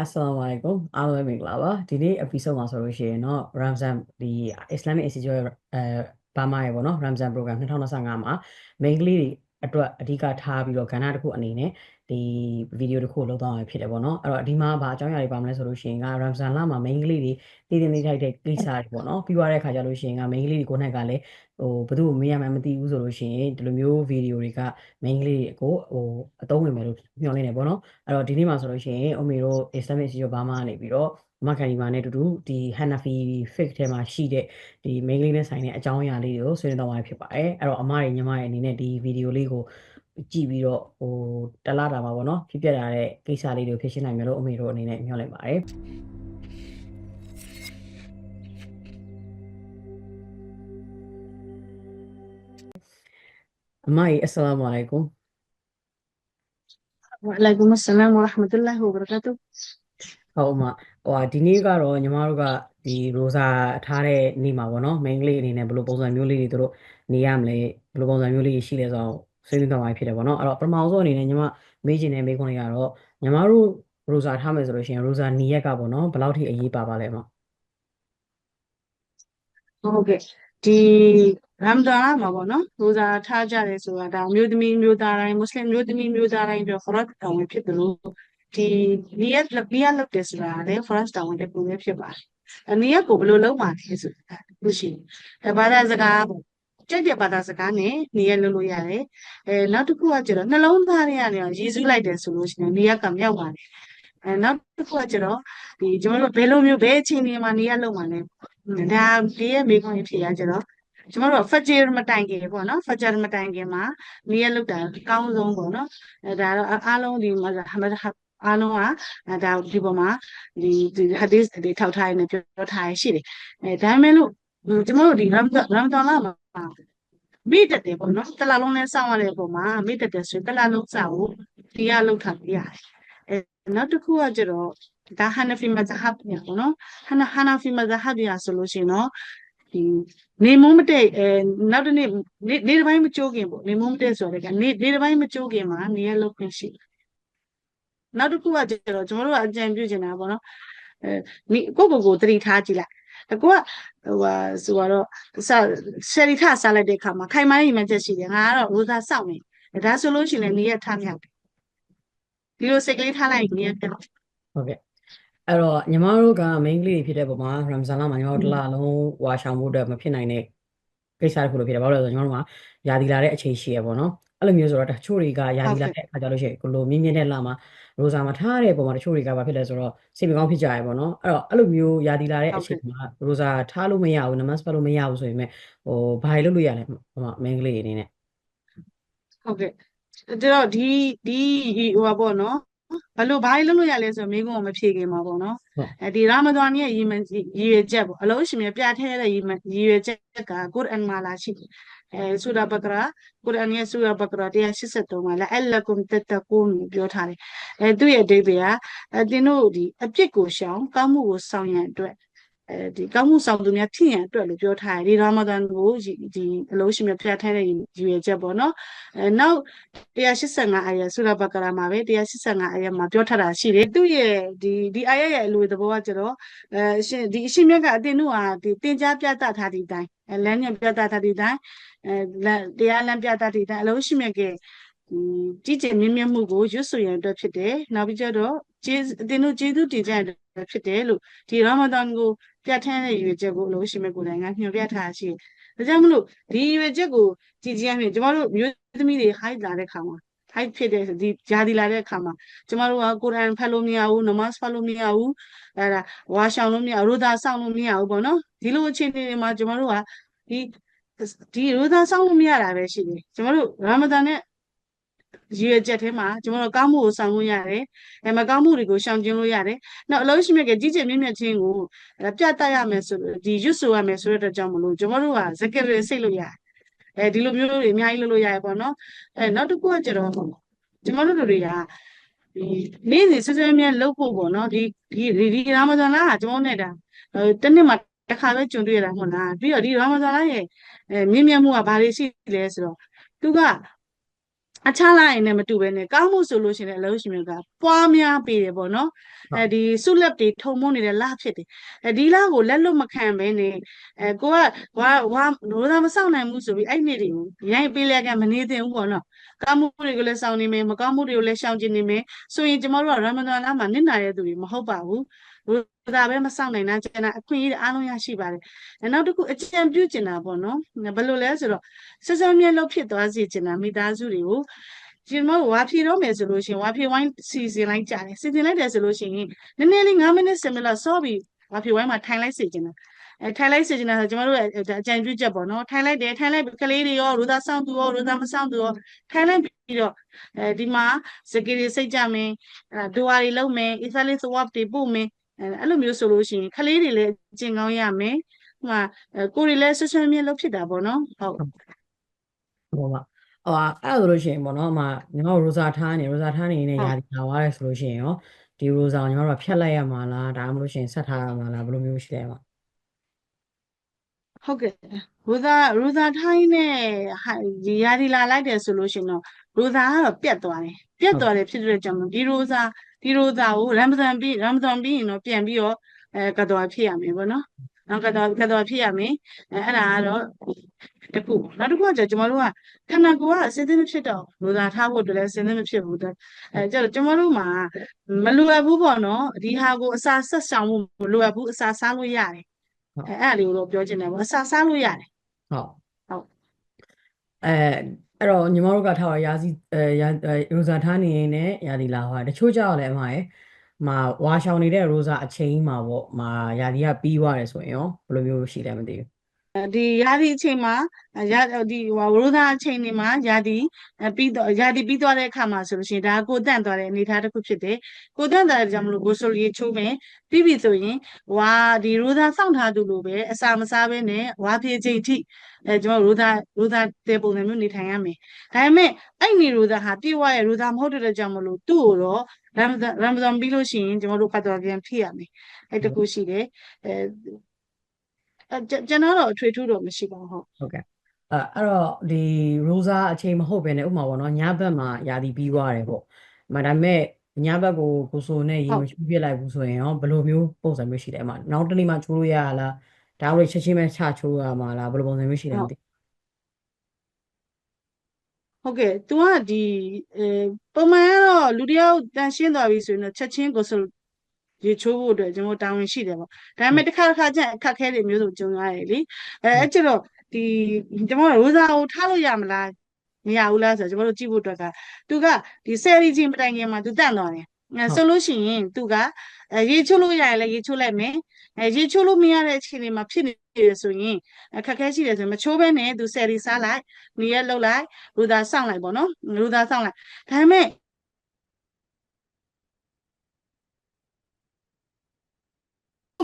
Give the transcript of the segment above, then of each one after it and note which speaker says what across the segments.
Speaker 1: အစလာမုအလိုင်ကွမ်အားလုံးပဲမင်္ဂလာပါဒီနေ့ episode မှာဆိုလို့ရှိရင်တော့ Ramzan ဒီ Islamic Institute ရဲ့အဲဘာမာရဲ့ပေါ့နော် Ramzan program 2025မှာ main ကလေးတွေ အတွက်အဓိကထားပြီးတော့ကဏ္ဍတစ်ခုအနေနဲ့ဒီဗီဒီယိုတစ်ခုလုပ်သွားမှာဖြစ်တယ်ပေါ့နော်အဲ့တော့ဒီမှာဘာအကြောင်းအရာတွေပါမလဲဆိုလို့ရှိရင်က Ramzan လမှာ main ကလေးတွေတည်တည်နေထိုက်တဲ့ကိစ္စတွေပေါ့နော်ပြီးသွားတဲ့အခါကျလို့ရှိရင်က main ကလေးတွေကိုယ်၌ကလည်းဟိုဘယ်သူ့ကိုမေးရမှန်းမသိဘူးဆိုလို့ရှိရင်ဒီလိုမျိုးဗီဒီယိုတွေက main ကလေးတွေကိုဟိုအသုံးဝင်မယ်လို့မျှော်လင့်နေပေါ့နော်အဲ့တော့ဒီနေ့မှာဆိုလို့ရှိရင်အမေတို့ Islamic Institute ဘာမှနေပြီးတော့ မခန်ဒီမာနဲ့အတူတူဒီ Hanafi fake ထဲမှာရှိတဲ့ဒီ main link နဲ့ဆိုင်တဲ့အကြောင်းအရာလေးတွေကိုဆွေးနွေးတော့မှာဖြစ်ပါတယ်အဲ့တော့အမရဲ့ညီမရဲ့အနေနဲ့ဒီဗီဒီယိုလေးကိုကြည့်ပြီးတော့ဟိုတလားတာပါဗောနော်ဖြစ်ပြတာတဲ့ကိစ္စလေးတွေကိုဖြေရှင်းနိုင်မယ်လို့အမေတို့အနေနဲ့မျှော်လင့်ပါတယ်အမကြီးအစ္စလာမုအလိုင်ကွမ်
Speaker 2: ဝအလိုင်ကွမ်အစ္စလာမ်ဝရ
Speaker 1: ဟမတူ
Speaker 2: လာဟူဘရကာတူ
Speaker 1: ဟုတ်အမ ဟိုဟာဒီနေ့ကတော့ညီမတို့ကဒီရိုဇာထားတဲ့နေ့မှာပေါ့နော် main ကလေးအနေနဲ့ဘယ်လိုပုံစံမျိုးလေးတွေတို့နေရမလဲဘယ်လိုပုံစံမျိုးလေးရှိလဲဆိုတော့ဆွေးနွေးတော့မှာဖြစ်တယ်ပေါ့နော်အဲ့တော့ပထမဆုံးအနေနဲ့ညီမမေးချင်တဲ့မေးခွန်းလေးကတော့ညီမတို့ရိုဇာထားမယ်ဆိုလို့ရှိရင်ရိုဇာနီရက်ကပေါ့နော်ဘယ်လောက်ထိအရေးပါပါလဲအမ
Speaker 2: ဟုတ်ကဲ့ဒီရမ်ဒါန်မှာပေါ့နော်ရိုဇာထားကြတယ်ဆိုတာဒါမျိုးသမီးမျိုးသားတိုင်းမွတ်စလင်မျိုးသမီးမျိုးသားတိုင်းပြောဖရတ်တောင်းဝင်ဖြစ်တယ်လို့ ဒီနီယက်နီယက်လုပ်တယ်ဆိုတာလည်းဖရတ်တောင်းဝင်တဲ့ပုံပဲဖြစ်ပါတယ်အနီယက်ကိုဘယ်လိုလုပ်မှာလဲဆိုတာလို့ရှိရင်ဘာသာစကားပေါ့ကြက်ကြက်ဘာသာစကားနဲ့နီယက်လုပ်လို့ရတယ်အဲနောက်တစ်ခုကကျတော့နှလုံးသားတွေကနေရည်စူးလိုက်တယ်ဆိုလို့ရှိရင်နီယက်ကမြောက်ပါတယ်အဲနောက်တစ်ခုကကျတော့ဒီကျွန်တော်တို့ဘယ်လိုမျိုးဘယ်အချိန်တွေမှာနီယက်လုပ်မှာလဲဒါဒီရဲ့မိခွန်းဖြေရကြတော့ကျမတို့ကဖဂျ်မတိုင်ခင်ပေါ့နော်ဖဂျ်မတိုင်ခင်မှာနီးရလောက်တာအကောင်းဆုံးပေါ့နော်အဲဒါတော့အားလုံးဒီမှာဟာမဒ အားလုံးကအဲဒါဒီပေါ်မှာဒီဒီဟာဒီစ်တွေထောက်ထားရနေပြောထားရရှိတယ်အဲဒါပေမဲ့လို့ကျမတို့ဒီရမ်ရမ်ဒါန်လာမှာမိတက်တယ်ပေါ့နော်တလားလုံးနဲ့စောင့်ရတဲ့ပုံမှာမိတက်တယ်ဆိုရင်တလားလုံးစောင့်ဖို့ဒီကလောက်ထားပြရတယ်အဲနောက်တစ်ခုကကျတော့ဒါဟန်နဖီမဇဟပ်ညာပေါ့နော်ဟန်ဟာနာဖီမဇဟပ်ညာဆိုလို့ရှိရင်တော့ဒီနေမုံမတဲ့အဲနောက်တစ်နေ့နေနေတစ်ပိုင်းမကြိုးခင်ပေါ့နေမုံမတဲ့ဆိုတဲ့ကနေနေတစ်ပိုင်းမကြိုးခင်မှာနေရလောက်ခွင့်ရှိ နောက်တစ်ခုကကျတော့ကျွန်တော်တို့ကအကြံပြုချင်တာပေါ့နော်အဲကိုကိုကိုတတိထားကြည့်လိုက်အကိုကဟိုဟာဆိုတော့စဆယ်ရီထစားလိုက်တဲ့အခါမှာခိုင်မိုင်းရင်မှချက်ရှိတယ်ငါကတော့ရိုးသားစောင့်နေဒါဆိုလို့ရှိရင်လည်းနေရထားမြောက်တယ်ဒီလိုစိတ်ကလေးထားလိုက်ရင်နေရပြတ်
Speaker 1: ဟုတ်ကဲ့အဲ့တော့ညီမတို့က main ကလေးတွေဖြစ်တဲ့ပုံမှာ Ramzan လမှာညီမတို့တစ်လလုံးဝါရှောင်ဖို့အတွက်မဖြစ်နိုင်တဲ့ကိစ္စတစ်ခုလိုဖြစ်တယ်ဘာလို့လဲဆိုတော့ညီမတို့မှာယာဒီလာတဲ့အချိန်ရှိရပေါ့နော် အဲ့လိုမျိုးဆိုတော့တချို့တွေကယာဒီလာတဲ့အခါကျလို့ရှိရင်ကိုလိုမြင့်မြင့်တဲ့လမှာရိုဇာမှာထားတဲ့ပုံမှာတချို့တွေကဘာဖြစ်လဲဆိုတော့စိတ်မကောင်းဖြစ်ကြရပေါ့နော်အဲ့တော့အဲ့လိုမျိုးယာဒီလာတဲ့အချိန်မှာရိုဇာထားလို့မရဘူးနမတ်ပတ်လို့မရဘူးဆိုရင်မဲ့ဟိုဘာတွေလုပ်လို့ရလဲဟိုမှာ main ကလေးအနေနဲ့
Speaker 2: ဟုတ်ကဲ့ဒါတော့ဒီဒီဟိုပါပေါ့နော်ဘလို့ဘာလို့လုပ်လို့ရလဲဆိုတော့မိကုံကမဖြေခင်မှာပေါ့နော်အဲဒီရာမဒန်ရဲ့ရည်မရည်ရွယ်ချက်ပေါ့အလုံးရှင်မြပြထဲတဲ့ရည်ရည်ရွယ်ချက်ကကုရ်အန်မှာလာရှိတယ်အဲ ဆူရာဘကရာကုရ်အန်ရဲ့ဆူရာဘကရာ183မှာလာအလကုမ်တတကူန်ပြောထားတယ်အဲသူ့ရဲ့အဓိပ္ပာယ်ကအတင်းတို့ဒီအပြစ်ကိုရှောင်ကောင်းမှုကိုဆောင်ရန်အတွက် အဲဒီကောင်းမှုဆောင်သူများဖြစ်ရန်အတွက်လို့ပြောထားတယ်ဒီရာမဒန်ကိုဒီအလုံးရှင်မြပြထဲတဲ့ရည်ရွယ်ချက်ပေါ့နော်အဲနောက်185အာယဆူရာဘကရာမှာပဲ185အာယမှာပြောထားတာရှိတယ်သူ့ရဲ့ဒီဒီအာယရဲ့အလိုသဘောကကျတော့အဲရှင်ဒီအရှင်မြတ်ကအတင်းတို့ဟာဒီတင် जा ပြတတ်ထားတဲ့အတိုင်းအဲလမ်းညွှန်ပြတတ်ထားတဲ့အတိုင်းအဲတရားလမ်းပြတတ်တဲ့အတိုင်းအလုံးရှင်မြတ်ကကြီးကျယ်မြင့်မြတ်မှုကိုရွတ်ဆိုရန်အတွက်ဖြစ်တယ်နောက်ပြီးကျတော့ကျေးအတင်းတို့ကျေးဇူးတင်ကြရတဲ့ဖြစ်တယ်လို့ဒီရာမဒန်ကို ပြဋ္ဌာန်းတဲ့ရွေချက်ကိုအလုံးရှင်မြတ်ကိုယ်တိုင်ကညွှန်ပြထားရှိတယ်ဒါကြောင့်မလို့ဒီရွေချက်ကိုကြည်ကြည်ရမယ်ကျမတို့မျိုးသမီးတွေ high လာတဲ့ခါမှာ high ဖြစ်တဲ့ဒီဂျာဒီလာတဲ့အခါမှာကျမတို့ကကုရ်အန်ဖတ်လို့မရဘူးနမတ်ဖတ်လို့မရဘူးအဲဒါဝါရှောင်လို့မရရိုသာစောင့်လို့မရဘူးပေါ့နော်ဒီလိုအခြေအနေတွေမှာကျမတို့ကဒီဒီရိုသာစောင့်လို့မရတာပဲရှိတယ်ကျမတို့ရာမဒန်နဲ့ ရည်ရွယ်ချက်ထဲမှာကျွန်တော်တို့ကောင်းမှုကိုဆောင်လို့ရတယ်။အဲမကောင်းမှုတွေကိုရှောင်ကျဉ်လို့ရတယ်။နောက်အလုံးရှိမြတ်ကကြီးကျယ်မြင့်မြတ်ခြင်းကိုပြတ်တတ်ရမယ်ဆိုဒီရွတ်ဆိုရမယ်ဆိုတဲ့အတွက်ကြောင့်မလို့ကျွန်တော်တို့ကဇကရစိတ်လို့ရတယ်။အဲဒီလိုမျိုးတွေအများကြီးလုပ်လို့ရတယ်ပေါ့နော်။အဲနောက်တစ်ခုကကျတော့ကျွန်တော်တို့တွေကဒီနေ့စဉ်ဆွဆွမြတ်လုပ်ဖို့ပေါ့နော်ဒီဒီဒီရာမဇန်လားကျွန်တော်နဲ့ဒါတနေ့မှာတစ်ခါပဲကြုံတွေ့ရတာဟုတ်လားပြီးတော့ဒီရာမဇန်လားရဲ့အဲမြင့်မြတ်မှုကဘာတွေရှိလဲဆိုတော့သူက အခြားလိုက်နဲ့မတူဘဲနဲ့ကောင်းမှုဆိုလို့ရှိရင်လည်းအလုပ်ရှင်တွေကပွားများပေးတယ်ပေါ့နော်
Speaker 1: ဟုတ်
Speaker 2: အဲဒီဆုလက်တွေထုံမွနေတဲ့လဖြစ်တယ်အဲဒီလကိုလက်လွတ်မခံဘဲနဲ့အဲကိုကဝါဝါလိုသာမဆောင်နိုင်ဘူးဆိုပြီးအဲ့နေ့တွေကိုရိုက်ပေးလက်ကမနေသင့်ဘူးပေါ့နော်ကောင်းမှုတွေကိုလည်းဆောင်နေမယ်မကောင်းမှုတွေကိုလည်းရှောင်ကျဉ်နေမယ်ဆိုရင်ကျမတို့ကရမဒန်လမှာနစ်နာတဲ့သူတွေမဟုတ်ပါဘူး လိုသာပဲမဆောင်နိုင်တာကျန်တာအခွင့်အရေးတွေအားလုံးရရှိပါတယ်အဲနောက်တစ်ခုအကြံပြုကျင်တာပေါ့နော်ဘယ်လိုလဲဆိုတော့ဆက်စံမြဲလို့ဖြစ်သွားစေချင်တာမိသားစုတွေကိုဒီမဝါဖြေတော့မယ်ဆိုလို့ရှိရင်ဝါဖြေဝိုင်းစီစဉ်လိုက်ကြတယ်စီစဉ်လိုက်တယ်ဆိုလို့ရှိရင်နည်းနည်းလေး9မိနစ်10မိနစ်စောပြီးဝါဖြေဝိုင်းမှာထိုင်လိုက်စေချင်တယ်အဲထိုင်လိုက်စေချင်တာဆိုကျမတို့ရဲ့အကြံပြုချက်ပေါ့နော်ထိုင်လိုက်တယ်ထိုင်လိုက်ကလေးတွေရောရူသားဆောင်သူရောရူသားမဆောင်သူရောထိုင်လိုက်ပြီးတော့အဲဒီမှာစကေတွေစိတ်ကြမယ်အဲဒူဝါတွေလုပ်မယ်အစ္စလေးသဝပ်တွေပို့မယ် အဲအဲ့လိုမျိုးဆိုလို့ရှိရင်ကလေးတွေလည်းအကျင့်ကောင်းရမယ်ဟိုမှာကိုယ်တွေလည်းဆွဆွမြဲလုပ်ဖြစ်တာပေါ့နော်ဟုတ်
Speaker 1: ဟိုမှာဟိုအဲ့လိုဆိုလို့ရှိရင်ပေါ့နော်အမညီမတို့ရိုဇာထားနေရိုဇာထားနေနေ
Speaker 2: ဟုတ်
Speaker 1: ရာဒီလာသွားရဲဆိုလို့ရှိရင်ရောဒီရိုဇာကိုညီမတို့ကဖြတ်လိုက်ရမှာလားဒါမှမဟုတ်လို့ရှိရင်ဆက်ထားရမှာလားဘယ်လိုမျိုးရှိလဲအမ
Speaker 2: ဟုတ်ကဲ့ရူသာရူသာထိုင်းနဲ့ဟာဒီယာဒီလာလိုက်တယ်ဆိုလို့ရှိရင်တော့ရူသာကတော့ပြတ်သွားတယ်ပြတ်သွားတယ်ဖြစ်တဲ့ကြောင့်မို့ဒီရူသာ ဒီရူသာကိုရမ်ဇန်ပြီးရမ်ဇန်ပြီးရင်တော့ပြန်ပြီးတော့အဲကတော်ဖြစ်ရမယ်ပေါ့နော်နောက်ကတော်ကတော်ဖြစ်ရမယ်အဲအဲ့ဒါကတော့တစ်ခုပေါ့နောက်တစ်ခုကကျကျွန်တော်တို့ကခန္ဓာကိုယ်ကအစဉ်သင်းမဖြစ်တော့ရူသာထားဖို့အတွက်လည်းအစဉ်သင်းမဖြစ်ဘူးတဲ့အဲကျတော့ကျွန်တော်တို့မှာမလိုအပ်ဘူးပေါ့နော်ဒီဟာကိုအစာဆက်ဆောင်ဖို့မလိုအပ်ဘူးအစာစားလို့ရတယ်
Speaker 1: ဟုတ်
Speaker 2: အဲအဲ့ဒါလေးကိုတော့ပြောချင်တယ်ပေါ့အစာစားလို့ရတယ်
Speaker 1: ဟုတ်
Speaker 2: ဟုတ်
Speaker 1: အဲ အဲ့တော့ညီမတို့ကထားရရာစီအဲရာအဲရိုဇာထားနေရင်လည်းရာဒီလာဟောတချို့ကြောက်လည်းအမရဲ့မှာဝါရှောင်နေတဲ့ရိုဇာအချိန်မှာပေါ့မှာရာဒီကပြီးသွားတယ်ဆိုရင်ရောဘယ်လိုမျိုးရှိလဲမသိဘူး
Speaker 2: ဒီယာဒီအချိန်မှာယာဒီဟိုဝရဒအချိန်တွေမှာယာဒီပြီးတော့ယာဒီပြီးသွားတဲ့အခါမှာဆိုလို့ရှိရင်ဒါကိုတန့်သွားတဲ့အနေအထားတစ်ခုဖြစ်တယ်ကိုတန့်သွားတဲ့ကြောင့်မလို့ကိုဆိုလီချိုးမယ်ပြီးပြီဆိုရင်ဝါဒီရူသာစောင့်ထားသူလိုပဲအစာမစားဘဲနဲ့ဝါပြေချိန်ထိအဲကျွန်တော်ရူသာရူသာတဲ့ပုံစံမျိုးနေထိုင်ရမယ်ဒါပေမဲ့အဲ့ဒီရူသာဟာပြေဝရဲ့ရူသာမဟုတ်တဲ့ကြောင့်မလို့သူ့ကိုတော့ရမ်ဇန်ရမ်ဇန်ပြီးလို့ရှိရင်ကျွန်တော်တို့ဖတ်တော်ပြန်ဖြစ်ရမယ်အဲ့တခုရှိတယ်အဲအဲ ကျွန်တော်တော့အထွေထူးတော့မရှိပါဘူးဟုတ်
Speaker 1: ဟုတ်ကဲ့အဲအဲ့တော့ဒီရိုဇာအချိန်မဟုတ်ပဲねဥပမာပေါ့နော်ညဘက်မှာရာသီပြီးသွားတယ်ပေါ့မဒါပေမဲ့ညဘက်ကိုကိုဆိုနဲ့ရေ
Speaker 2: ဟုတ်
Speaker 1: မချိုးပြစ်လိုက်ဘူးဆိုရင်ရောဘယ်လိုမျိုးပုံစံမျိုးရှိလဲအမနောက်တစ်နေ့မှချိုးလို့ရလားဒါမှမဟုတ်ချက်ချင်းပဲချချိုးရမှာလားဘယ်လိုပုံစံမျိုးရှိလဲမသိ
Speaker 2: ဟုတ်ကဲ့ तू ကဒီအဲပုံမှန်ကတော့လူတစ်ယောက်တန်ရှင်းသွားပြီဆိုရင်တော့ချက်ချင်းကိုဆို ရေချိုးဖို့အတွက်ကျွန်တော်တာဝန်ရှိတယ်ပေါ့ဒါပေမဲ့တစ်ခါတစ်ခါကျအခက်ခဲတွေမျိုးစုံကြုံရတယ်လေအဲအဲ့ကျတော့ဒီကျွန်တော်ရိုးစားကိုထားလို့ရမလားမရဘူးလားဆိုတော့ကျွန်တော်တို့ကြည့်ဖို့အတွက်ကသူကဒီဆယ်ရီချင်းပတိုင်ခင်မှာသူတန့်သွားတယ်ဆိုလို့ရှိရင်သူကရေချိုးလို့ရရင်လည်းရေချိုးလိုက်မယ်ရေချိုးလို့မရတဲ့အချိန်တွေမှာဖြစ်နေတယ်ဆိုရင်အခက်ခဲရှိတယ်ဆိုရင်မချိုးဘဲနဲ့သူဆယ်ရီစားလိုက်နေရလောက်လိုက်လူသားစောင့်လိုက်ပေါ့နော်လူသားစောင့်လိုက်ဒါပေမဲ့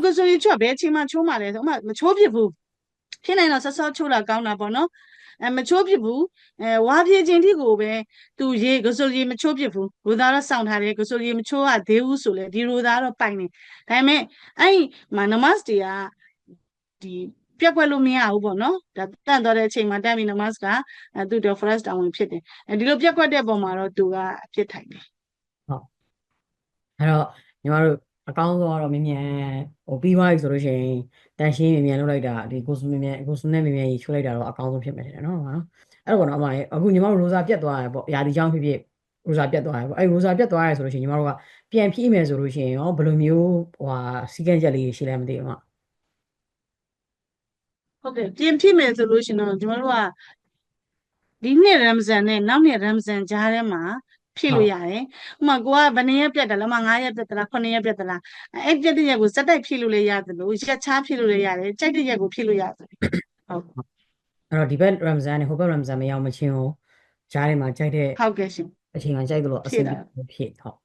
Speaker 2: ကိုဆိုရင်ချွတ်ဘယ်အချိန်မှချိုးမှလဲဆိုဥမာမချိုးဖြစ်ဘူးဖြစ်နိုင်တော့ဆော့ဆော့ချိုးတာကောင်းတာပေါ့နော်အဲမချိုးဖြစ်ဘူးအဲဝါပြေခြင်းတိကိုပဲသူရေကဆိုရေမချိုးဖြစ်ဘူးရူသာတော့စောင့်ထားတယ်ကဆိုရေမချိုးရသေးဘူးဆိုလေဒီရူသာတော့ပိုင်နေဒါပေမဲ့အဲ့မနမတ်တွေကဒီပြက်ကွက်လို့မရဘူးပေါ့နော်ဒါတန့်သွားတဲ့အချိန်မှာတက်ပြီးနမတ်ကအဲသူတော့ fresh တောင်းဝင်ဖြစ်တယ်အဲဒီလိုပြက်ကွက်တဲ့ပုံမှာတော့သူကအဖြစ်ထိုင်တယ်
Speaker 1: အဲ့တော့ညီမတို့ အကောင်းဆုံးကတော့မြင်မြန်ဟိုပြီးသွားပြီဆိုလို့ရှိရင်တန်ရှင်းမြင်မြန်လုပ်လိုက်တာဒီကိုစုမြင်မြန်ကိုစုနဲ့မြင်မြန်ကြီးချိုးလိုက်တာတော့အကောင်းဆုံးဖြစ်မယ်ထင်တယ်နော်ဟုတ်ပါနော်အဲ့တော့ပေါ့နော်အမရေအခုညီမတို့ရိုဇာပြတ်သွားရပေါ့ရာဒီကြောင့်ဖြစ်ဖြစ်ရိုဇာပြတ်သွားရပေါ့အဲ့ရိုဇာပြတ်သွားရဆိုလို့ရှိရင်ညီမတို့ကပြန်ဖြည့်မယ်ဆိုလို့ရှိရင်ရောဘယ်လိုမျိုးဟိုဟာစီကံချက်လေးရှိလဲမသိဘူးအမ
Speaker 2: ဟုတ်ကဲ့ပြင်ဖြစ်မယ်ဆိုလို့ရှိရင်တော့ကျွန်တော်တို့ကဒီနှစ်ရမ်ဇန်နဲ့နောက်နှစ်ရမ်ဇန်ကြားထဲမှာ ဖြည့်လို့ရတယ်ဥပမာကိုကဘယ်နှစ်ရက်ပြတ်တယ်လဲဥပမာ9ရက်ပြတ်သလား9ရက်ပြတ်သလားအဲ့ပြတ်တဲ့ရက်ကိုစက်တိုက်ဖြည့်လို့လည်းရတယ်လို့ရက်ချားဖြည့်လို့လည်းရတယ်ကြိုက်တဲ့ရက်ကိုဖြည့်လို့ရတယ်ဟုတ်
Speaker 1: အဲ့တော့ဒီဘက်ရမ်ဇန်နဲ့ဟိုဘက်ရမ်ဇန်မရောက်မချင်းကိုဂျားထဲမှာကြိုက်တဲ့
Speaker 2: ဟုတ်ကဲ့ရှင်
Speaker 1: အချိန်မှာကြိုက်သလိုအ
Speaker 2: ဖြည့်
Speaker 1: ဆင်
Speaker 2: တာ
Speaker 1: ပြေဖြည့်ဟုတ်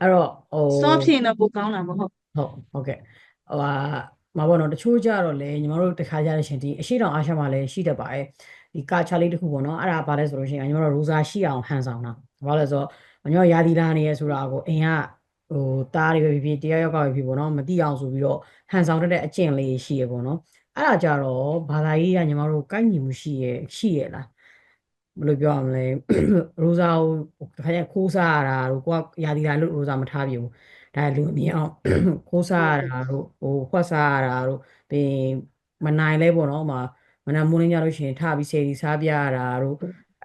Speaker 1: အဲ့တော့ဟို
Speaker 2: စောဖြည့်ရင်တော့ပိုကောင်းတာပေါ့ဟုတ်
Speaker 1: ဟုတ်ဟုတ်ကဲ့ဟိုဟာမှာပေါ့နော်တချို့ကြတော့လေညီမတို့တခါကြတဲ့ရှင်ဒီအရှိတောင်အားရှမှာလည်းရှိတတ်ပါတယ် ဒီကာချာလေးတစ်ခုပေါ့နော်အဲ့ဒါဘာလဲဆိုလို့ရှိရင်ညီမတို့ရိုဇာရှိအောင်ဟန်ဆောင်တာဘာလဲဆိုတော့ညီမတို့ယာဒီလာနေရဆိုတာကိုအိမ်ကဟိုတားတွေပဲဖြစ်ဖြစ်တရားရောက်ကပဲဖြစ်ပေါ့နော်မတိအောင်ဆိုပြီးတော့ဟန်ဆောင်တတ်တဲ့အကျင့်လေးရှိရပေါ့နော်အဲ့ဒါကြတော့ဘာသာရေးကညီမတို့ကိုက်ညီမှုရှိရရှိရလားဘယ်လိုပြောရမလဲရိုဇာကိုခါကျခိုးစားရတာတို့ကိုကရာသီလာလို့ရိုဇာမထားပြဘူးဒါလူအမြင်အောင်ခိုးစားရတာတို့ဟိုခွက်စားရတာတို့ပြီးရင်မနိုင်လဲပေါ့နော်ဟိုမှာ မနက်မိုးလင်းကြလို့ရှိရင်ထပြီးဆယ်ဒီစားပြရတာတို့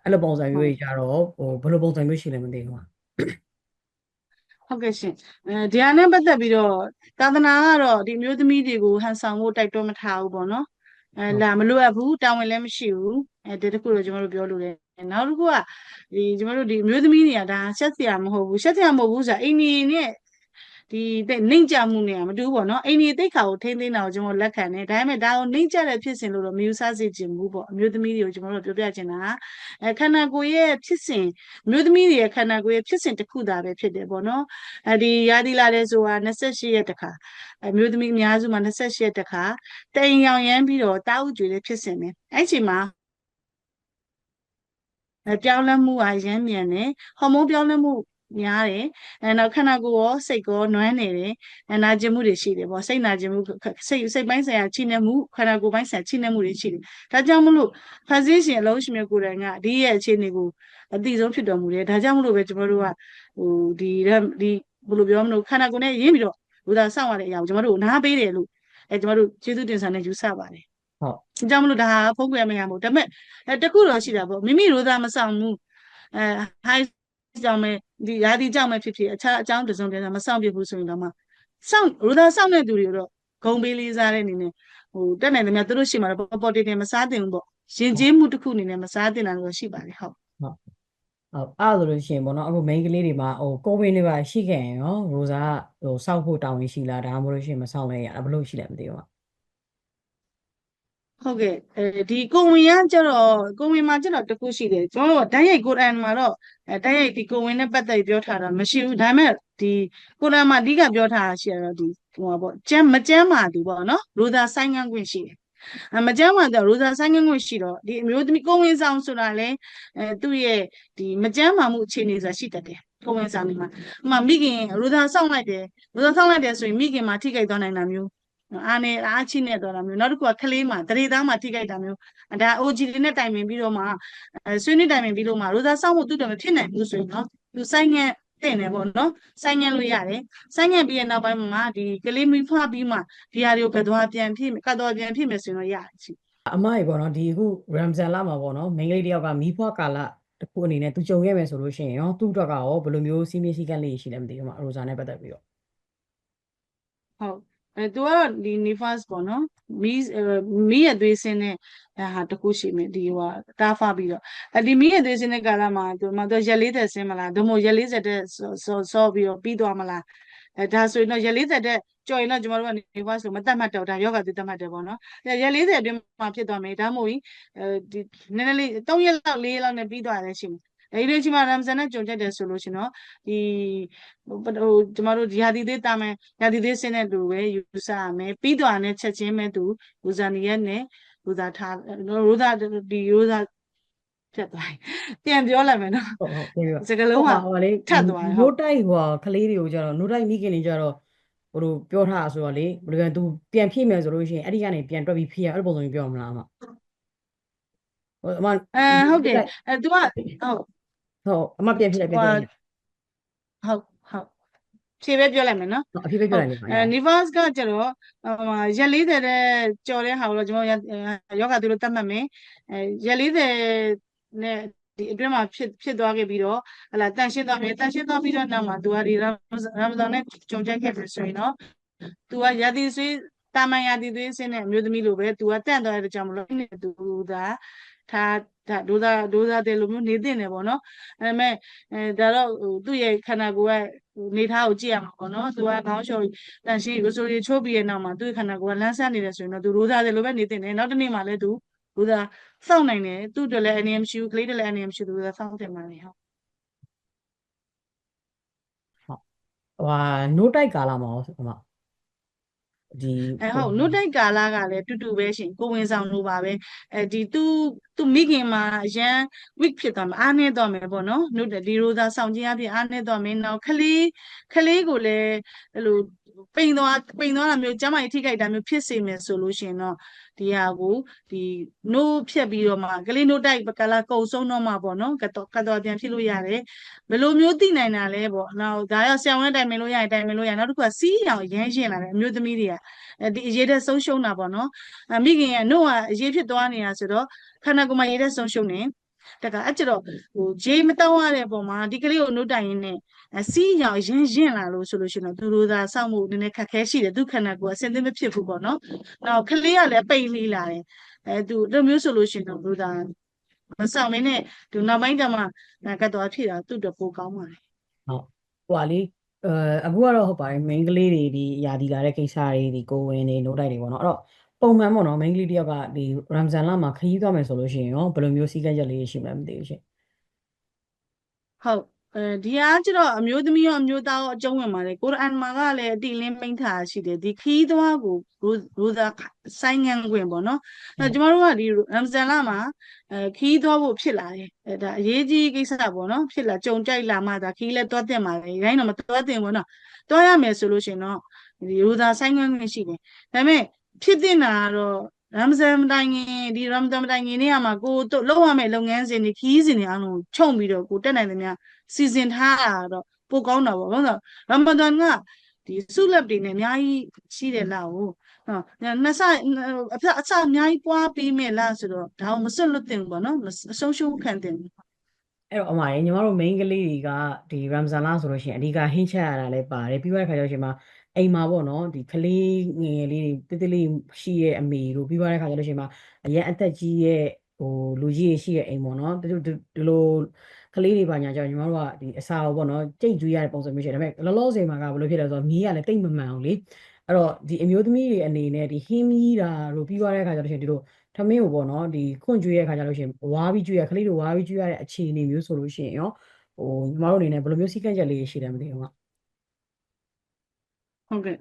Speaker 1: အဲ့လိုပုံစံမျိုးကြီးကြတော့ဟိုဘယ်လိုပုံစံမျိုးရှိလဲမသိဘူးကွာ
Speaker 2: ဟုတ်ကဲ့ရှင်အဲဒီဟာနဲ့ပတ်သက်ပြီးတော့သာသနာကတော့ဒီအမျိုးသမီးတွေကိုဟန်ဆောင်ဖို့တိုက်တွန်းမထားဘူးပေါ့နော်အဲလာမလိုအပ်ဘူးတာဝန်လည်းမရှိဘူးအဲဒီတစ်ခုတော့ကျွန်တော်တို့ပြောလို့ရတယ်နောက်တစ်ခုကဒီကျွန်တော်တို့ဒီအမျိုးသမီးတွေကဒါရှက်စရာမဟုတ်ဘူးရှက်စရာမဟုတ်ဘူးဆိုတာအိမ်ကြီးနဲ့ ဒီတဲ့နှိမ့်ကြမှုနဲ့မတူဘူးပေါ့နော်အိမ်ကြီးတိတ်ခါကိုထိမ့်သိမ်းတာကိုကျွန်တော်လက်ခံတယ်ဒါပေမဲ့ဒါကိုနှိမ့်ကြတဲ့ဖြစ်စဉ်လို့တော့မယူဆစေချင်ဘူးပေါ့အမျိုးသမီးတွေကိုကျွန်တော်တို့ပြောပြချင်တာအဲခန္ဓာကိုယ်ရဲ့ဖြစ်စဉ်အမျိုးသမီးတွေရဲ့ခန္ဓာကိုယ်ရဲ့ဖြစ်စဉ်တစ်ခုသာပဲဖြစ်တယ်ပေါ့နော်အဲဒီရာသီလာတဲ့ဆိုတာ28ရက်တခါအမျိုးသမီးအများစုမှာ28ရက်တခါတိမ်ရောင်ရမ်းပြီးတော့တာဥကျွေတဲ့ဖြစ်စဉ်ပဲအဲ့ချိန်မှာအဲပြောင်းလဲမှုအရမ်းမြန်တယ်ဟော်မုန်းပြောင်းလဲမှု များတယ်အဲနောက်ခန္ဓာကိုယ်ရောစိတ်ရောနွမ်းနေတယ်အနာကျင်မှုတွေရှိတယ်ပေါ့စိတ်နာကျင်မှုစိတ်စိတ်ပိုင်းဆိုင်ရာချိနေမှုခန္ဓာကိုယ်ပိုင်းဆိုင်ရာချိနေမှုတွေရှိတယ်ဒါကြောင့်မလို့ဖန်ဆင်းရှင်အလုံးရှင်မြတ်ကိုယ်တိုင်ကဒီရဲ့အခြေအနေကိုအတိဆုံးဖြစ်တော်မူတယ်ဒါကြောင့်မလို့ပဲကျွန်တော်တို့ကဟိုဒီဒီဘယ်လိုပြောမလို့ခန္ဓာကိုယ်နဲ့ရင်းပြီးတော့ဘုရားစောင့်ရတဲ့အရာကိုကျွန်တော်တို့နားပေးတယ်လို့အဲကျွန်တော်တို့ကျေးဇူးတင်စာနဲ့ယူဆပါတယ်
Speaker 1: ဟုတ်
Speaker 2: အကြောင်းမလို့ဒါဟာဖုံးကွယ်မရဘူးဒါပေမဲ့အဲတခုတော့ရှိတာပေါ့မိမိရိုးသားမဆောင်ဘူးအဲဟိုင်း ကြောင့်မဲ့ဒီရာသီကြောင့်မဲ့ဖြစ်ဖြစ်အခြားအကြောင်းတစ်စုံတည်းမဆောင်ပြဘူးဆိုရင်တော့မှစောင့်ရိုးသားစောင့်တဲ့သူတွေတော့ဂုံပေးလေးစားတဲ့အနေနဲ့ဟိုတက်နိုင်တယ်များသူတို့ရှိမှာတော့ပေါ်ပေါ်တင်တင်မစားတင်ဘူးပေါ့ရင်ကျေးမှုတစ်ခုအနေနဲ့မစားတင်တာလို့ရှိပါတယ်ဟုတ်
Speaker 1: ဟုတ်အဲ့ဒါဆိုလို့ရှိရင်ပေါ့နော်အခု main ကလေးတွေမှာဟိုကိုဝင်တွေပါရှိခဲ့ရင်ရောရိုဇာဟိုစောက်ဖို့တောင်းရင်ရှိလားဒါမှမဟုတ်လို့ရှိရင်မစောက်လဲရတာဘယ်လိုရှိလဲမသိဘူးကွာ
Speaker 2: ဟုတ်ကဲ့အဲဒီကိုဝင်ရကျတော့ကိုဝင်မှာကျတော့တခုရှိတယ်ကျွန်တော်တို့ကဓာတ်ရိုက်ကိုရန်မှာတော့အဲဓာတ်ရိုက်ဒီကိုဝင်နဲ့ပတ်သက်ပြီးပြောထားတာမရှိဘူးဒါပေမဲ့ဒီကိုရန်မှာအဓိကပြောထားတာရှိရတော့ဒီဟိုပါပေါ့ကျမ်းမကျမ်းမာသူပေါ့နော်ရိုသာဆိုင်ငံခွင့်ရှိတယ်အမကျမ်းမာတော့ရိုသာဆိုင်ငံခွင့်ရှိတော့ဒီအမျိုးသမီးကိုဝင်ဆောင်ဆိုတာလေအဲသူ့ရဲ့ဒီမကျမ်းမာမှုအခြေအနေဆိုတာရှိတတ်တယ်ကိုဝင်ဆောင်နေမှာဥပမာမိခင်ရိုသာဆောင်လိုက်တယ်ရိုသာဆောင်လိုက်တယ်ဆိုရင်မိခင်မှာထိခိုက်သွားနိုင်တာမျိုး အာနေအားချိနဲ့တော့တာမျိုးနောက်တစ်ခုကကလေးမှာတရေသားမှာထိခိုက်တာမျိုးဒါ OG လေးနဲ့တိုင်ပင်ပြီးတော့မှအဲဆွေးနွေးတိုင်ပင်ပြီးတော့မှရိုးသားစောင့်မှုသူ့တော်မဖြစ်နိုင်ဘူးဆိုရင်နော်သူဆိုင်ငံတင်တယ်ပေါ့နော်ဆိုင်ငံလို့ရတယ်ဆိုင်ငံပြီးရဲ့နောက်ပိုင်းမှာဒီကလေးမီးဖွားပြီးမှဒီဟာတွေကိုကတော်ပြန်ဖြစ်ကတော်ပြန်ဖြစ်မယ်ဆိုရင်တော့ရတယ်ရှိ
Speaker 1: အမကြီးပေါ့နော်ဒီအခု Ramzan လမှာပေါ့နော် main ကလေးတယောက်ကမီးဖွားကာလတစ်ခုအနေနဲ့သူကြုံခဲ့မယ်ဆိုလို့ရှိရင်ရောသူ့အတွက်ကရောဘယ်လိုမျိုးစီးမင်းစည်းကမ်းလေးရှိလဲမသိဘူးမှာရိုဇာနဲ့ပတ်သက်ပြီးတော့
Speaker 2: ဟုတ် အဲသူကတော့ဒီ nifas ပေါ့နော်မီးမီးရဲ့သွေးစင်းတဲ့ဟာတခုရှိမယ်ဒီဟိုတားဖပြီးတော့အဲဒီမီးရဲ့သွေးစင်းတဲ့ကာလမှာသူမှသူရက်40ဆင်းမလားဒါမှမဟုတ်ရက်40တဲ့စောစောပြီးတော့ပြီးသွားမလားအဲဒါဆိုရင်တော့ရက်40တဲ့ကြော်ရင်တော့ကျွန်တော်တို့က nifas လို့မတတ်မှတ်တော့ဒါယောဂသွေးတတ်မှတ်တယ်ပေါ့နော်ရက်40အတွင်းမှာဖြစ်သွားမယ်ဒါမှမဟုတ်အဲဒီနည်းနည်းလေး3ရက်လောက်4ရက်လောက်နဲ့ပြီးသွားတယ်ရှိမယ် အဲဒီလိုချိန်မှာရမ်ဇန်နဲ့ကြုံချက်တယ်ဆိုလို့ရှင်တော့ဒီဟိုကျမတို့ဒီဟာဒီသေးတာမယ်ဟာဒီသေးစင်းတဲ့သူပဲယူဆရမယ်ပြီးတော့နဲ့ချက်ချင်းမဲ့သူလူဇာနီရက်နဲ့လူဇာထားလူဇာဒီလူဇာဖြတ်သွားပြန်ပြောလိုက်မယ်နော်
Speaker 1: ဟုတ်ဟုတ်ပြေပြော
Speaker 2: စကလုံးက
Speaker 1: ဟိုလေ
Speaker 2: ထပ်သွားတယ်ဟုတ်
Speaker 1: နို့တိုက်ဟိုကလေးတွေကိုကြတော့နို့တိုက်မိခင်တွေကြတော့ဟိုလိုပြောထားတာဆိုတော့လေဘယ်လိုလဲသူပြန်ဖြည့်မယ်ဆိုလို့ရှိရင်အဲ့ဒီကနေပြန်တွက်ပြီးဖြည့်ရအဲ့လိုပုံစံမျိုးပြောမလားအမဟိုအမ
Speaker 2: အဲဟုတ်တယ်အဲ तू ကဟုတ်
Speaker 1: ဟုတ်အမပြန်ဖြည့်လိုက်ပြန်ဖြည့်လိုက်
Speaker 2: ဟုတ်ဟုတ်ဖြေပဲပြောလိုက်မယ်နော်
Speaker 1: ဟုတ်အဖြည့်ပဲပြောလိုက်နေပါ
Speaker 2: အဲ Nivas ကကျတော့ဟိုမှာရက်40တဲ့ကြော်တဲ့ဟာကိုတော့ကျွန်တော်ယောဂသူလို့သတ်မှတ်မယ်အဲရက်40နဲ့ဒီအတွင်းမှာဖြစ်ဖြစ်သွားခဲ့ပြီးတော့ဟလာတန်ရှင်းသွားပြီတန်ရှင်းသွားပြီးတော့နောက်မှာသူကဒီရမ်ဇန်နဲ့ကြုံချက်ခဲ့တယ်ဆိုရင်တော့သူကယာတိဆွေးတာမန်ယာတိသွေးစင်းတဲ့မျိုးသမီးလိုပဲသူကတန့်သွားတဲ့ကြောင့်မလို့နေသူက ထားဒါဒိုးသားဒိုးသားတဲ့လိုမျိုးနေတဲ့နေပေါ့နော်အဲဒါပေမဲ့အဲဒါတော့ဟိုသူ့ရဲ့ခန္ဓာကိုယ်ကနေသားကိုကြည့်ရမှာပေါ့နော်သူကခေါင်းလျှော်တန်ရှင်းရိုးဆိုရီချိုးပြီးရဲ့နောက်မှာသူ့ရဲ့ခန္ဓာကိုယ်ကလန်းဆန်းနေတယ်ဆိုရင်တော့သူဒိုးသားတဲ့လိုပဲနေတဲ့နေနောက်တစ်နေ့မှလည်းသူဒိုးသားစောင့်နိုင်တယ်သူ့အတွက်လည်းအနေမရှိဘူးကလေးတွေလည်းအနေမရှိဘူးသူကစောင့်တယ်မှာလေဟုတ်
Speaker 1: ဟိုဟာနို့တိုက်ကာလာမှာရောအမ ဒီ
Speaker 2: အဲဟုတ်နုတိုက်ကာလကလည်းတူတူပဲရှင်ကိုဝင်ဆောင်လို့ပါပဲအဲဒီသူသူမိခင်မှာအရန် weak ဖြစ်သွားမှာအားနည်းသွားမယ်ပေါ့နော်နုဒီရိုသာဆောင်ခြင်းအဖြစ်အားနည်းသွားမယ်နောက်ခလေးခလေးကိုလည်းအဲ့လို ပိန်သွားပိန်သွားတာမျိုးကျန်းမာရေးထိခိုက်တာမျိုးဖြစ်စေမယ်ဆိုလို့ရှိရင်တော့ဒီဟာကိုဒီနိုးဖြတ်ပြီးတော့မှကလေးနိုးတိုက်ကလာကုံဆုံးတော့မှပေါ့နော်ကတော့ကတော့ပြန်ဖြစ်လို့ရတယ်ဘယ်လိုမျိုးသိနိုင်တာလဲပေါ့နောက်ဒါရောက်ဆရာဝန်နဲ့တိုင်ပင်လို့ရရင်တိုင်ပင်လို့ရနောက်တစ်ခုကစီးရောင်ရမ်းရှင်းလာတယ်အမျိုးသမီးတွေကအဲဒီအရေးတဲ့ဆုံးရှုံးတာပေါ့နော်အမိခင်ကနို့ကအရေးဖြစ်သွားနေတာဆိုတော့ခန္ဓာကိုယ်မှာရေးတဲ့ဆုံးရှုံးနေတကအဲ့ကျတော့ဟိုဂျေးမတောင်းရတဲ့ပုံမှာဒီကလေးကိုနှုတ်တိုင်ရင်းနဲ့ အစီးရောင်ရင်းရင်းလာလို့ဆိုလို့ရှိရင်တော့သူတို့သာစောင့်မှုနည်းနည်းခက်ခဲရှိတယ်သူခန္ဓာကိုယ်အဆင်သင့်မဖြစ်ဘူးပေါ့နော်။နောက်ကလေးကလည်းပိတ်လေးလာတယ်။အဲသူလိုမျိုးဆိုလို့ရှိရင်တော့သူသာမဆောင်မင်းနဲ့သူနောက်ပိုင်းကျမှကတ်တော်ဖြစ်တာသူ့တော့ပိုကောင်းပါတယ်
Speaker 1: ဟုတ်ဟိုပါလေအဲအခုကတော့ဟုတ်ပါတယ် main ကလေးတွေဒီယာဒီလာတဲ့ကိစ္စတွေဒီကိုဝင်နေနိုးတိုက်တွေပေါ့နော်အဲ့တော့ပုံမှန်ပေါ့နော် main ကလေးတယောက်ကဒီ Ramzan လမှာခရီးသွားမယ်ဆိုလို့ရှိရင်ရောဘယ်လိုမျိုးစည်းကမ်းချက်လေးရှိမှန်းမသိဘူးရှင်။
Speaker 2: ဟုတ် အဲဒီကကျတော့အမျိုးသမီးရောအမျိုးသားရောအကျုံးဝင်ပါတယ်ကုရ်အာန်မှာကလည်းအတိအလင်းမိန့်ထားရှိတယ်ဒီခီးသွားကိုရိုးသားဆိုင်ငံခွင့်ပေါ့နော်အဲကျမတို့ကဒီရမ်ဇန်လမှာအဲခီးသွားဖို့ဖြစ်လာတယ်အဲဒါအရေးကြီးကိစ္စပေါ့နော်ဖြစ်လာကြုံကြိုက်လာမှဒါခီးလဲသွားတင်ပါလေဒီတိုင်းတော့မသွားတင်ဘူးနော်သွားရမယ်ဆိုလို့ရှိရင်တော့ဒီရိုးသားဆိုင်ငံခွင့်ရှိတယ်ဒါပေမဲ့ဖြစ်တင်တာကတော့ ရမ်ဇန်မတိုင်ခင်ဒီရမ်ဇန်မတိုင်ခင်နေ့ကမှကိုတို့လုပ်ရမယ့်လုပ်ငန်းစဉ်တွေခီးစဉ်တွေအားလုံးခြုံပြီးတော့ကိုတက်နိုင်သမျှစီစဉ်ထားတာတော့ပိုကောင်းတာပေါ့ဘာလို့လဲရမ်ဘဒန်ကဒီဆုလက်တွေနဲ့အများကြီးရှိတယ်လားဟုတ်နော်နှစ်ဆအဖအစအများကြီးပွားပြီးမဲ့လားဆိုတော့ဒါအောင်မစွတ်လွတ်တင်ဘူးပေါ့နော်မအဆုံးရှုံးခံတင်ဘူး
Speaker 1: အဲ့တော့အမရေညီမတို့ main ကလေးတွေကဒီ Ramzan လဆိုလို့ရှိရင်အဓိကဟင်းချက်ရတာလည်းပါတယ်ပြီးသွားတဲ့ခါကျတော့ရှင်မှာ အိမ်မှာပေါ့နော်ဒီကလေးငယ်လေးတွေတိတိလေးရှိရဲ့အမေတို့ပြီးသွားတဲ့ခါကျတော့ရှင်မှာအရင်အသက်ကြီးရဲ့ဟိုလူကြီးတွေရှိရဲ့အိမ်ပေါ့နော်ဒီလိုဒီလိုကလေးတွေပါညာကျတော့ညီမတို့ကဒီအစာကိုပေါ့နော်ကြိတ်ကျွေးရတဲ့ပုံစံမျိုးရှိတယ်ဒါပေမဲ့လောလောဆယ်မှာကဘယ်လိုဖြစ်လဲဆိုတော့မီးကလည်းတိတ်မမှန်အောင်လေအဲ့တော့ဒီအမျိုးသမီးတွေအနေနဲ့ဒီဟင်းမီးတာတို့ပြီးသွားတဲ့ခါကျတော့ရှင်ဒီလိုထမင်းကိုပေါ့နော်ဒီခွန့်ကျွေးရဲ့ခါကျလို့ရှိရင်ဝါးပြီးကျွေးရကလေးတို့ဝါးပြီးကျွေးရတဲ့အခြေအနေမျိုးဆိုလို့ရှိရင်ရောဟိုညီမတို့အနေနဲ့ဘယ်လိုမျိုးစည်းကမ်းချက်လေးရှိတယ်မသိဘူးမ
Speaker 2: ဟုတ်ကဲ့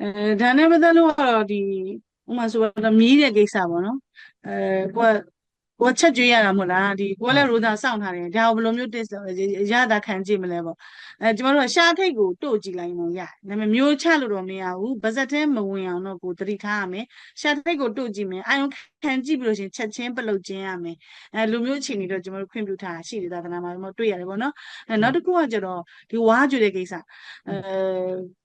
Speaker 2: အဲဒါနဲ့ပတ်သက်လို့ကတော့ဒီဥပမာဆိုတော့မြည်တဲ့ကိစ္စပေါ့နော်အဲကိုက ကိုကချက်ကျွေးရတာမဟုတ်လားဒီကိုကလည်းရိုးသားစောင့်ထားတယ်ဒါကိုဘယ်လိုမျိုးတစ်ရတာခံကြည့်မလဲပေါ့အဲကျမတို့ကရှားထိတ်ကိုတို့ကြည့်လိုက်မှရဒါပေမဲ့မျိုးချလို့တော့မရဘူးဗဇက်ထဲမဝင်အောင်တော့ကိုသတိထားရမယ်ရှားထိတ်ကိုတို့ကြည့်မယ်အာယုံခံကြည့်ပြီးလို့ရှိရင်ချက်ချင်းပလုတ်ခြင်းရမယ်အဲလူမျိုးအခြေအနေတော့ကျမတို့ခွင့်ပြုထားတာရှိတယ်သာသနာမှာကျွန်တော်တွေ့ရတယ်ပေါ့နော်အဲနောက်တစ်ခုကကျတော့ဒီဝါးကျွေးတဲ့ကိစ္စအဲ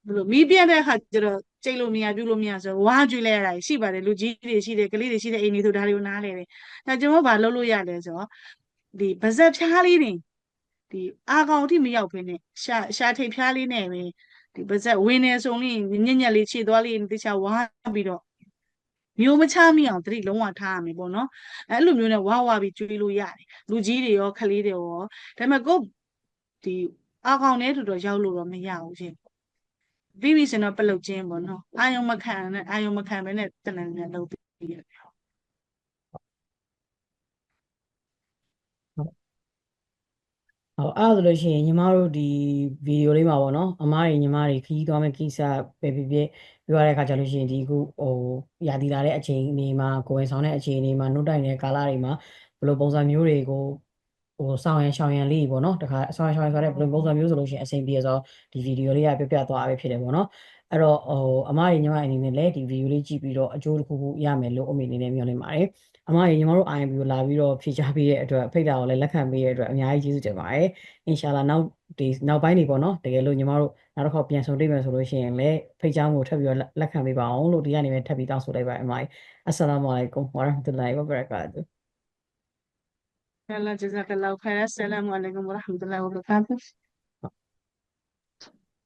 Speaker 2: ဘယ်လိုမီးပြတ်တဲ့အခါကျတော့ ကြိတ်လို့မရပြုလို့မရဆိုတော့ဝါးကျွေးလိုက်ရတာရှိပါတယ်လူကြီးတွေရှိတယ်ကလေးတွေရှိတဲ့အိမ်တွေဆိုဒါတွေကိုနားလဲတယ်အဲကျွန်တော်ဘာလုပ်လို့ရလဲဆိုတော့ဒီဗဇက်ဖျားလေးတွေဒီအာကောင်အထိမရောက်ဖ ೇನೆ ရှာရှာထိတ်ဖျားလေးနဲ့ပဲဒီဗဇက်ဝင်းနေစုံလေးညက်ညက်လေးခြေသွားလေးတခြားဝါးပြီးတော့မျိုးမချမိအောင်တတိလုံးဝထားရမယ်ပေါ့နော်အဲအဲ့လိုမျိုးနဲ့ဝါဝါပြီးကျွေးလို့ရတယ်လူကြီးတွေရောကလေးတွေရောဒါပေမဲ့ကိုဒီအာကောင်နဲ့တူတော့ရောက်လို့တော့မရဘူးရှင် ပြီးပြီဆိုတော့ပလုတ်ချင်းပေါ့နော်အာယုံမခံနဲ့အာယုံမခံပဲနဲ့တနင်္လာနေ့လုပ်ပြီးရတယ်
Speaker 1: ဟုတ်အဲ့ဒါဆိုလို့ရှိရင်ညီမတို့ဒီဗီဒီယိုလေးမှာပေါ့နော်အမားတွေညီမတွေခရီးသွားမယ့်ကိစ္စပဲဖြစ်ဖြစ်ပြောရတဲ့အခါကျလို့ရှိရင်ဒီခုဟိုရာသီလာတဲ့အချိန်အနေမှာကိုယ်ဝင်ဆောင်တဲ့အချိန်အနေမှာနှုတ်တိုင်တဲ့ကာလတွေမှာဘယ်လိုပုံစံမျိုးတွေကို ဟိုဆောင်ရန်ရှောင်ရန်လေးပေါ့နော်တခါဆောင်ရန်ရှောင်ရန်ဆိုတဲ့ဘယ်လိုပုံစံမျိုးဆိုလို့ရှိရင်အဆင်ပြေဆိုဒီဗီဒီယိုလေးကပြပြသွားပဲဖြစ်တယ်ပေါ့နော်အဲ့တော့ဟိုအမားတွေညီမအနေနဲ့လည်းဒီဗီဒီယိုလေးကြည့်ပြီးတော့အကျိုးတစ်ခုခုရမယ်လို့အမေအနေနဲ့မျှော်လင့်ပါတယ်အမရေညီမတို့ IMB ကိုလာပြီးတော့ဖြေချပေးတဲ့အတွက်ဖိတ်တာကိုလည်းလက်ခံပေးတဲ့အတွက်အများကြီးကျေးဇူးတင်ပါတယ်အင်ရှာလာနောက်ဒီနောက်ပိုင်းနေပေါ့နော်တကယ်လို့ညီမတို့နောက်တစ်ခေါက်ပြန်ဆုံတွေ့မယ်ဆိုလို့ရှိရင်လည်းဖိတ်ချောင်းကိုထပ်ပြီးတော့လက်ခံပေးပါအောင်လို့ဒီကနေပဲထပ်ပြီးတောင်းဆိုလိုက်ပါတယ်အမကြီးအဆလာမအလိုင်ကွမ်ဝါရဟမတူလာဟီဝဘရကာတူ
Speaker 2: يلا جزاك الله خير. السلام عليكم ورحمة الله وبركاته.